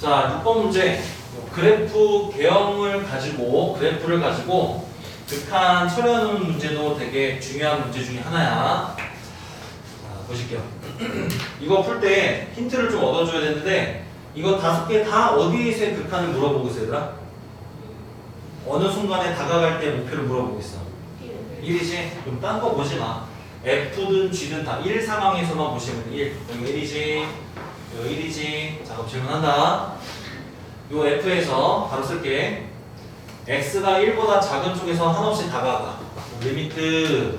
자, 6번 문제. 그래프 개형을 가지고, 그래프를 가지고 극한 처리하는 문제도 되게 중요한 문제 중에 하나야. 자, 보실게요. 이거 풀 때 힌트를 좀 얻어줘야 되는데, 이거 다섯 개 다 어디에서의 극한을 물어보고 있어, 얘들아? 어느 순간에 다가갈 때 목표를 물어보고 있어. 1이지? 그럼 딴 거 보지 마. F든 G든 다 1 상황에서만 보시면 돼. 1. 여기 1이지. 여기 1이지. 자, 그럼 질문한다. 요 F에서 바로 쓸게. X가 1보다 작은 쪽에서 한없이 다가가. 리미트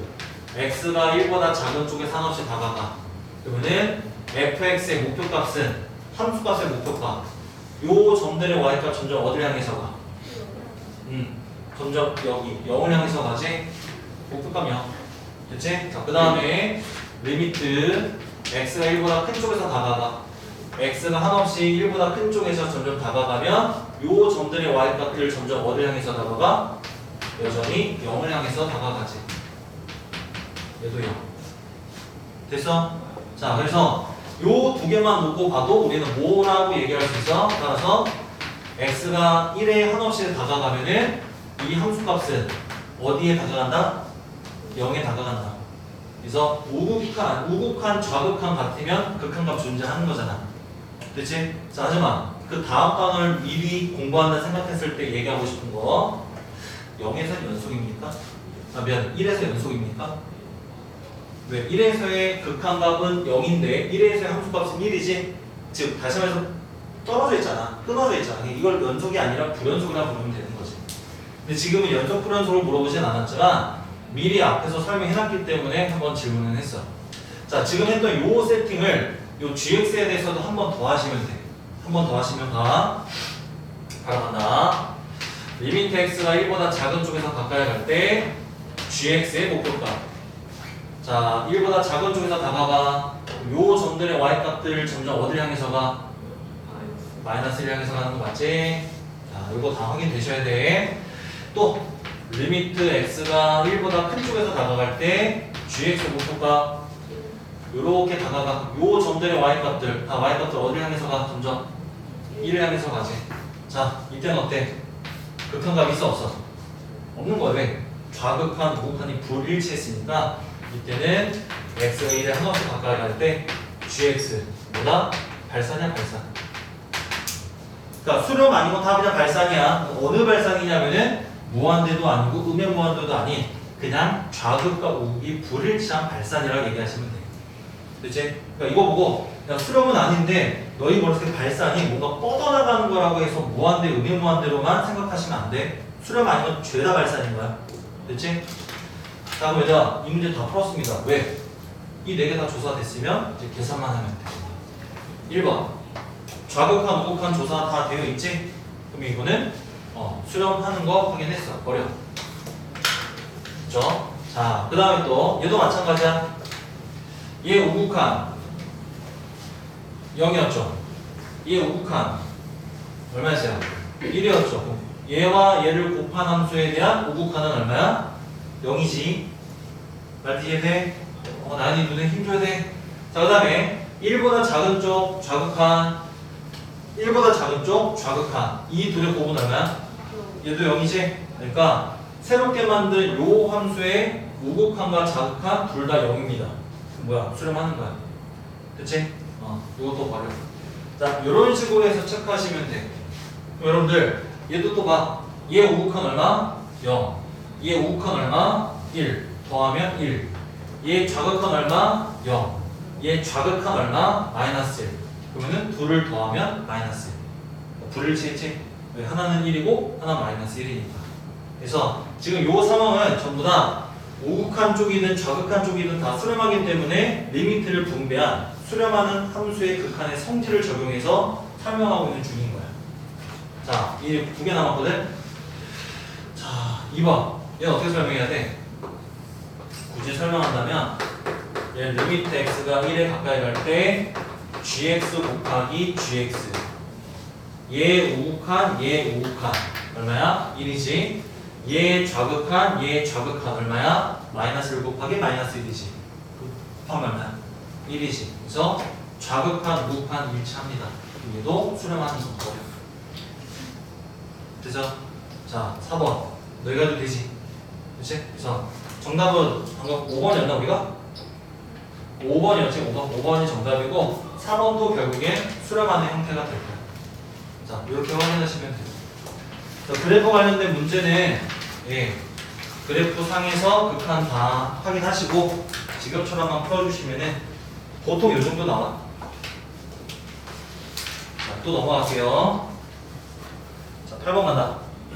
X가 1보다 작은 쪽에서 한없이 다가가. 그러면은 fx의 목표값은 함수값의 목표값. 요 점들의 y값 점점 어디를 향해서 가? 음, 점점 여기 0을 향해서 가지. 목표값 0. 됐지? 자, 그 다음에 리미트 x가 1보다 큰 쪽에서 다가가. X가 한없이 1보다 큰 쪽에서 점점 다가가면 요 점들의 y값들 점점 어디를 향해서 다가가? 여전히 0을 향해서 다가가지. 얘도 0. 됐어? 자, 그래서 요 두 개만 놓고 봐도 우리는 뭐라고 얘기할 수 있어? 따라서 x가 1에 한없이 다가가면은 이 함수값은 어디에 다가간다? 0에 다가간다. 그래서 우극한, 우극한, 좌극한 같으면 극한값 존재하는 거잖아. 그치? 자, 하지만 그 다음 방을 미리 공부한다 생각했을 때 얘기하고 싶은 거 0에서 연속입니까? 아, 미안, 1에서 연속입니까? 왜? 1에서의 극한값은 0인데 1에서의 함수값은 1이지? 즉 다시 말해서 떨어져 있잖아. 끊어져 있잖아. 이걸 연속이 아니라 불연속이라 부르면 되는 거지. 근데 지금은 연속 불연속을 물어보진 않았지만 미리 앞에서 설명해놨기 때문에 한번 질문을 했어. 자, 지금 했던 요 세팅을 요 gx에 대해서도 한 번 더 하시면 돼. 한 번 더 하시면 봐. 바로 간다. 리미트 x가 1보다 작은 쪽에서 가까이 갈 때 gx의 목표값. 자, 1보다 작은 쪽에서 다가가 요 점들의 y값들 점점 어디를 향해서 가? 마이너스 1 향해서 가는 거 맞지? 자, 이거 다 확인되셔야 돼. 또 리미트 x가 1보다 큰 쪽에서 다가갈 때 gx 목표가 요렇게 다가가 요 점들의 y값들 다 y값들 어디를 향해서 가? 점점 1을 향해서 가지. 자, 이때는 어때? 극한값 있어 없어? 없는 거야 왜? 좌극한, 우극한이 불일치했으니까 이때는 x가 1에 한없이 가까이 갈 때 gx보다 발산이야 발산. 그러니까 수렴 아니고 다 그냥 발산이야. 어느 발산이냐면은 무한대도 아니고 음의 무한대도 아닌 그냥 좌극과 우극이 불일치한 발산이라고 얘기하시면 돼. 그치? 그러니까 이거 보고 그냥 수렴은 아닌데 너희 머릿속에 발산이 뭔가 뻗어나가는 거라고 해서 무한대, 음의 무한대로만 생각하시면 안 돼. 수렴 아니면 죄다 발산인 거야. 됐지? 자, 그럼 얘들아, 이 문제 다 풀었습니다. 왜? 이 네 개 다 조사됐으면 이제 계산만 하면 돼. 1번. 좌극한, 우극한 조사 다 되어 있지? 그럼 이거는 어, 수렴하는 거 확인했어. 버려. 그죠? 자, 그 다음에 또 얘도 마찬가지야. 얘 우극한 0이었죠. 얘 우극한 얼마였어요? 1이었죠. 얘와 얘를 곱한 함수에 대한 우극한은 얼마야? 0이지. 말띠 이해돼? 어, 나연이 눈에 힘줘야 돼. 자, 그 다음에 1보다 작은 쪽 좌극한 1보다 작은 쪽 좌극한 이 둘의 곱은 얼마야? 얘도 0이지? 그러니까 새롭게 만든 요 함수의 우극한과 자극한 둘 다 0입니다. 뭐야? 수렴하는 거야. 그치? 어, 이것도 버려. 자, 이런 식으로 해서 체크하시면 돼. 여러분들, 얘도 또 봐. 얘 우극한 얼마? 0. 얘 우극한 얼마? 1. 더하면 1. 얘 좌극한 얼마? 0. 얘 좌극한 얼마? 마이너스 1. 그러면은 둘을 더하면 마이너스 1. 불일치했지? 왜? 하나는 1이고 하나 마이너스 1이니까. 그래서 지금 요 상황은 전부 다 우극한 쪽이든 좌극한 쪽이든 다 수렴하기 때문에 리미트를 분배한 수렴하는 함수의 극한의 성질을 적용해서 설명하고 있는 중인 거야. 자, 이두개 남았거든. 자, 2번. 얘는 어떻게 설명해야 돼? 굳이 설명한다면 얘 리미트 x가 1에 가까이 갈 때 gx 곱하기 gx 얘 우극한 얘 우극한 얼마야? 1이지 얘 좌극한 얘 좌극한 얼마야? 마이너스 1 곱하기 마이너스 1이지 곱하면 얼마야? 1이지 그래서 좌극한, 우극한 일치합니다. 얘도 수렴하는 방법. 되죠? 자, 4번. 너희가 해도 되지? 그치? 그래서 정답은 방금 5번이었나 우리가? 5번이었지 5번 5번이 정답이고 4번도 결국에 수렴하는 형태가 될 거야 자 이렇게 확인하시면 자, 그래프 관련된 문제는 예, 그래프 상에서 극한 다 확인하시고 지금처럼만 풀어주시면은 보통 이 정도 나와. 자, 또 넘어갈게요. 자 8번 간다